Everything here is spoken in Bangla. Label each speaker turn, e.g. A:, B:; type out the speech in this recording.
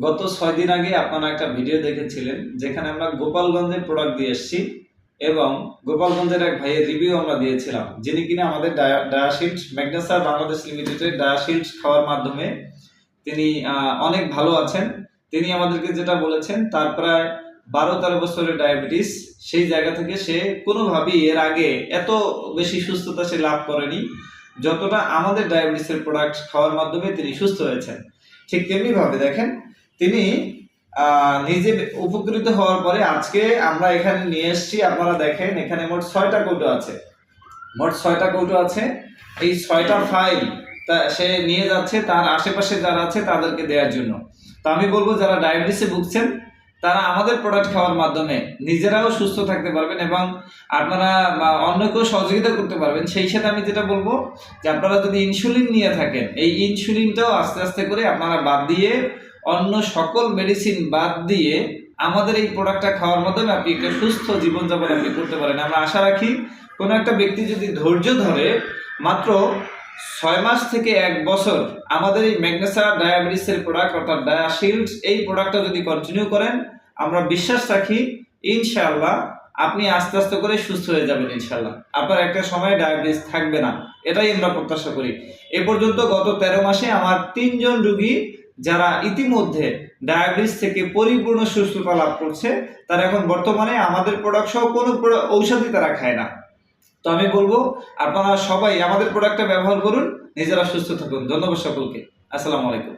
A: গত ছয় দিন আগে আপনারা একটা ভিডিও দেখেছিলেন, যেখানে আমরা গোপালগঞ্জের প্রোডাক্ট দিয়ে এসেছি এবং গোপালগঞ্জের এক ভাইয়ের রিভিউ আমরা দিয়েছিলাম, যিনি কিনা আমাদের ডায়া- ডায়াশিল্ড ম্যাগনেসার বাংলাদেশ লিমিটেডের ডায়াশিল্ড খাওয়ার মাধ্যমে তিনি অনেক ভালো আছেন। তিনি আমাদেরকে যেটা বলেছেন, তার প্রায় বারো তেরো বছরের ডায়াবেটিস সেই জায়গা থেকে সে কোনোভাবেই এর আগে এত বেশি সুস্থতা সে লাভ করেনি, যতটা আমাদের ডায়াবেটিসের প্রোডাক্ট খাওয়ার মাধ্যমে তিনি সুস্থ হয়েছেন। ঠিক তেমনি ভাবে দেখেন তিনি নিজে উপকৃত হওয়ার পরে আজকে আমরা এখানে নিয়ে এসেছি, আপনারা দেখেন এখানে মোট ছয়টা কৌটো আছে। মোট ছয়টা কৌটো আছে। এই ছয়টা ফাইল তা সে নিয়ে যাচ্ছে তার আশেপাশে যারা আছে তাদেরকে দেওয়ার জন্য। তো আমি বলব, যারা ডায়াবেটিসে ভুগছেন, তারা আমাদের প্রোডাক্ট খাওয়ার মাধ্যমে নিজেরাও সুস্থ থাকতে পারবেন এবং আপনারা অন্যকেও সহযোগিতা করতে পারবেন। সেই সাথে আমি যেটা বলব যে আপনারা যদি ইনসুলিন নিয়ে থাকেন, এই ইনসুলিনটাও আস্তে আস্তে করে আপনারা বাদ দিয়ে অন্য সকল মেডিসিন বাদ দিয়ে আমাদের এই প্রোডাক্টটা খাওয়ার মাধ্যমে আপনি একটা সুস্থ জীবনযাপন আপনি করতে পারেন। আমরা আশা রাখি কোনো একটা ব্যক্তি যদি ধৈর্য ধরে মাত্র ছয় মাস থেকে এক বছর আমাদের এই ম্যাগনেসা ডায়াবেটিসের প্রোডাক্ট অর্থাৎ ডায়াশিল্ড এই প্রোডাক্টটা যদি কন্টিনিউ করেন, আমরা বিশ্বাস রাখি ইনশাআল্লাহ আপনি আস্তে আস্তে করে সুস্থ হয়ে যাবেন ইনশাআল্লাহ। আপনার একটা সময় ডায়াবেটিস থাকবে না। এটাই আমরা প্রত্যাশা করি। এ পর্যন্ত গত তেরো মাসে আমার তিনজন রুগী যারা ইতিমধ্যে ডায়াবেটিস থেকে পরিপূর্ণ সুস্থতা লাভ করছে, তারা এখন বর্তমানে আমাদের প্রোডাক্ট সহ কোনো ঔষধই তারা খায় না। তো আমি বলব, আপনারা সবাই আমাদের প্রোডাক্টটা ব্যবহার করুন, নিজেরা সুস্থ থাকুন। ধন্যবাদ সকলকে। আসসালামু আলাইকুম।